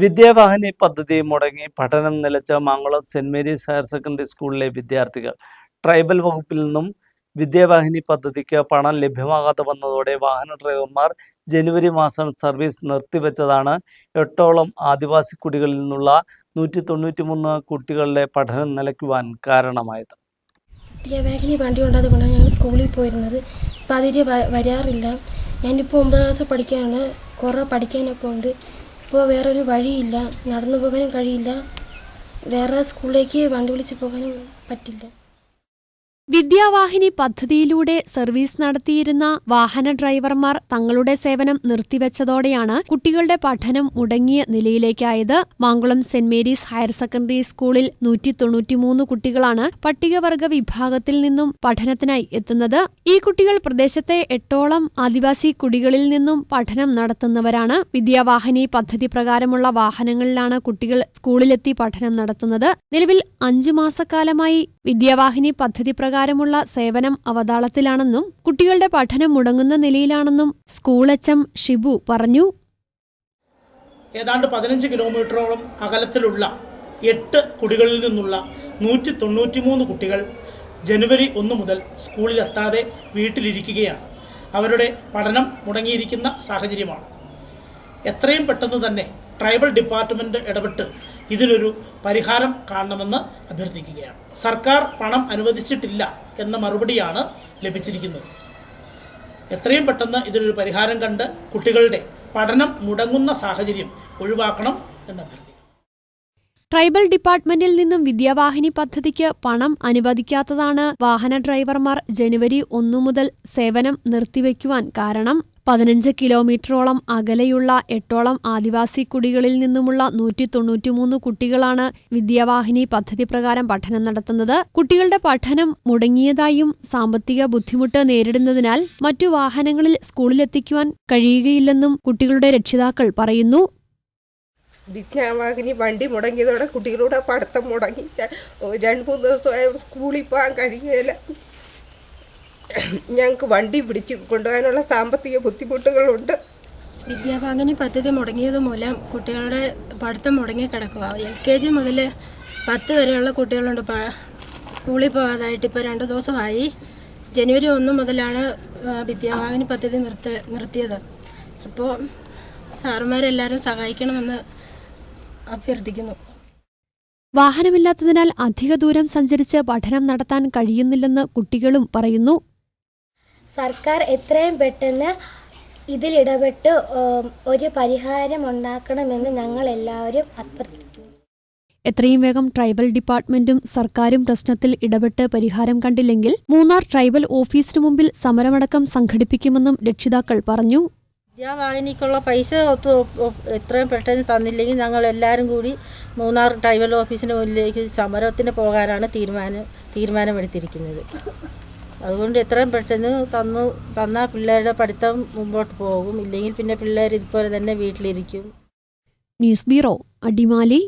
വിദ്യാവാഹിനി പദ്ധതി മുടങ്ങി പഠനം നിലച്ച Mankulam Saint Mary's higher secondary സ്കൂളിലെ വിദ്യാർത്ഥികൾ. ട്രൈബൽ വകുപ്പിൽ നിന്നും വിദ്യാവാഹിനി പദ്ധതിക്ക് പണം ലഭ്യമാകാതെ വന്നതോടെ വാഹന ഡ്രൈവർമാർ ജനുവരി മാസം സർവീസ് നിർത്തിവെച്ചതാണ്. എട്ടോളം ആദിവാസി കുടികളിൽ നിന്നുള്ള നൂറ്റി തൊണ്ണൂറ്റി മൂന്ന് കുട്ടികളുടെ പഠനം നിലയ്ക്കുവാൻ കാരണമായത്. വിദ്യാവാഹിനി വണ്ടി കൊണ്ടാതെ കൊണ്ടാണ് ഞങ്ങൾ സ്കൂളിൽ പോയിരുന്നത്. ഇപ്പം അതിൽ വരാറില്ല. ഞാനിപ്പോൾ ഒമ്പതാം ക്ലാസ് പഠിക്കാനാണ്. കുറേ പഠിക്കാനൊക്കെ ഉണ്ട്. ഇപ്പോൾ വേറൊരു വഴിയില്ല. നടന്നു പോകാനും കഴിയില്ല. വേറെ സ്കൂളിലേക്ക് വണ്ടി വിളിച്ച് പോകാനും പറ്റില്ല. വിദ്യാവാഹിനി പദ്ധതിയിലൂടെ സർവീസ് നടത്തിയിരുന്ന വാഹന ഡ്രൈവർമാർ തങ്ങളുടെ സേവനം നിർത്തിവെച്ചതോടെയാണ് കുട്ടികളുടെ പഠനം മുടങ്ങിയ നിലയിലേക്കായത്. Mankulam Saint Mary's higher secondary സ്കൂളിൽ നൂറ്റി തൊണ്ണൂറ്റിമൂന്ന് കുട്ടികളാണ് പട്ടികവർഗ വിഭാഗത്തിൽ നിന്നും പഠനത്തിനായി എത്തുന്നത്. ഈ കുട്ടികൾ പ്രദേശത്തെ എട്ടോളം ആദിവാസി കുടികളിൽ നിന്നും പഠനം നടത്തുന്നവരാണ്. വിദ്യാവാഹിനി പദ്ധതി പ്രകാരമുള്ള വാഹനങ്ങളിലാണ് കുട്ടികൾ സ്കൂളിലെത്തി പഠനം നടത്തുന്നത്. നിലവിൽ അഞ്ചു മാസക്കാലമായി വിദ്യാവാഹിനി പദ്ധതി പ്രകാരമുള്ള സേവനം അവതാളത്തിലാണെന്നും കുട്ടികളുടെ പഠനം മുടങ്ങുന്ന നിലയിലാണെന്നും സ്കൂൾ എച്ച് ഷിബു പറഞ്ഞു. ഏതാണ്ട് പതിനഞ്ച് കിലോമീറ്ററോളം അകലത്തിലുള്ള എട്ട് കുടികളിൽ നിന്നുള്ള നൂറ്റി തൊണ്ണൂറ്റി മൂന്ന് കുട്ടികൾ ജനുവരി ഒന്ന് മുതൽ സ്കൂളിലെത്താതെ വീട്ടിലിരിക്കുകയാണ്. അവരുടെ പഠനം മുടങ്ങിയിരിക്കുന്ന സാഹചര്യമാണ്. എത്രയും പെട്ടെന്ന് തന്നെ ട്രൈബൽ ഡിപ്പാർട്ട്മെന്റ് ഇടപെട്ട് ഇതിനൊരു പരിഹാരം കാണണമെന്ന് അഭ്യർത്ഥിക്കുകയാണ്. സർക്കാർ പണം അനുവദിച്ചിട്ടില്ല എന്ന മറുപടിയാണ് ലഭിച്ചിരിക്കുന്നത്. എത്രയും പെട്ടെന്ന് ഇതിനൊരു പരിഹാരം കണ്ട് കുട്ടികളുടെ പഠനം മുടങ്ങുന്ന സാഹചര്യം ഒഴിവാക്കണം എന്ന് അഭ്യർത്ഥിക്കുന്നു. ട്രൈബൽ ഡിപ്പാർട്ട്മെന്റിൽ നിന്നും വിദ്യാവാഹിനി പദ്ധതിക്ക് പണം അനുവദിക്കാത്തതാണ് വാഹന ഡ്രൈവർമാർ ജനുവരി ഒന്നു മുതൽ സേവനം നിർത്തിവെക്കുവാൻ കാരണം. പതിനഞ്ച് കിലോമീറ്ററോളം അകലെയുള്ള എട്ടോളം ആദിവാസി കുടികളിൽ നിന്നുമുള്ള നൂറ്റി തൊണ്ണൂറ്റിമൂന്ന് കുട്ടികളാണ് വിദ്യാവാഹിനി പദ്ധതി പ്രകാരം പഠനം നടത്തുന്നത്. കുട്ടികളുടെ പഠനം മുടങ്ങിയതായും സാമ്പത്തിക ബുദ്ധിമുട്ട് നേരിടുന്നതിനാൽ മറ്റു വാഹനങ്ങളിൽ സ്കൂളിലെത്തിക്കുവാൻ കഴിയുകയില്ലെന്നും കുട്ടികളുടെ രക്ഷിതാക്കൾ പറയുന്നു. വിദ്യാവാഹിനി വണ്ടി മുടങ്ങിയതോടെ കുട്ടികളുടെ പഠിത്തം മുടങ്ങി. രണ്ടു മൂന്ന് ദിവസമായി സ്കൂളിൽ പോകാൻ കഴിയുകയില്ല. ഞങ്ങൾക്ക് വണ്ടി പിടിച്ച് കൊണ്ടുപോകാനുള്ള സാമ്പത്തിക ബുദ്ധിമുട്ടുകളുണ്ട്. വിദ്യാഭാഗിനി പദ്ധതി മുടങ്ങിയത് മൂലം കുട്ടികളുടെ പഠിത്തം മുടങ്ങി കിടക്കുക. എൽ കെ ജി മുതൽ പത്ത് വരെയുള്ള കുട്ടികളുണ്ട്. പ- സ്കൂളിൽ പോകാതായിട്ട് ഇപ്പോൾ രണ്ട് ദിവസമായി. ജനുവരി ഒന്ന് മുതലാണ് വിദ്യാഭാഗിനി വിദ്യാവാഹിനി പദ്ധതി നിർത്ത നിർത്തിയത്. അപ്പോൾ സാറുമാരെല്ലാവരും സഹായിക്കണമെന്ന് അഭ്യർത്ഥിക്കുന്നു. വാഹനമില്ലാത്തതിനാൽ അധിക ദൂരം സഞ്ചരിച്ച് പഠനം നടത്താൻ കഴിയുന്നില്ലെന്ന് കുട്ടികളും പറയുന്നു. സർക്കാർ എത്രയും പെട്ടെന്ന് ഇതിലിടപെട്ട് ഇടപെട്ട് ഒരു പരിഹാരം ഉണ്ടാക്കണമെന്ന് ഞങ്ങൾ എല്ലാവരും അഭ്യർത്ഥിക്കുന്നു. എത്രയും വേഗം ട്രൈബൽ ഡിപ്പാർട്ട്മെന്റും സർക്കാരും പ്രശ്നത്തിൽ ഇടപെട്ട് പരിഹാരം കണ്ടില്ലെങ്കിൽ മൂന്നാർ ട്രൈബൽ ഓഫീസിനു മുമ്പിൽ സമരമടക്കം സംഘടിപ്പിക്കുമെന്നും രക്ഷിതാക്കൾ പറഞ്ഞു. വിദ്യാവാഹിനിക്കുള്ള പൈസ ഒത്തു എത്രയും പെട്ടെന്ന് തന്നില്ലെങ്കിൽ ഞങ്ങൾ എല്ലാവരും കൂടി മൂന്നാർ ട്രൈബൽ ഓഫീസിന് മുന്നിലേക്ക് സമരത്തിന് പോകാനാണ് തീരുമാനം തീരുമാനമെടുത്തിരിക്കുന്നത്. അതുകൊണ്ട് എത്രയും പെട്ടെന്ന് തന്നു തന്നാൽ പിള്ളേരുടെ പഠിത്തം മുമ്പോട്ട് പോകും. ഇല്ലെങ്കിൽ പിന്നെ പിള്ളേർ ഇതുപോലെ തന്നെ വീട്ടിലിരിക്കും. News bureau Adimali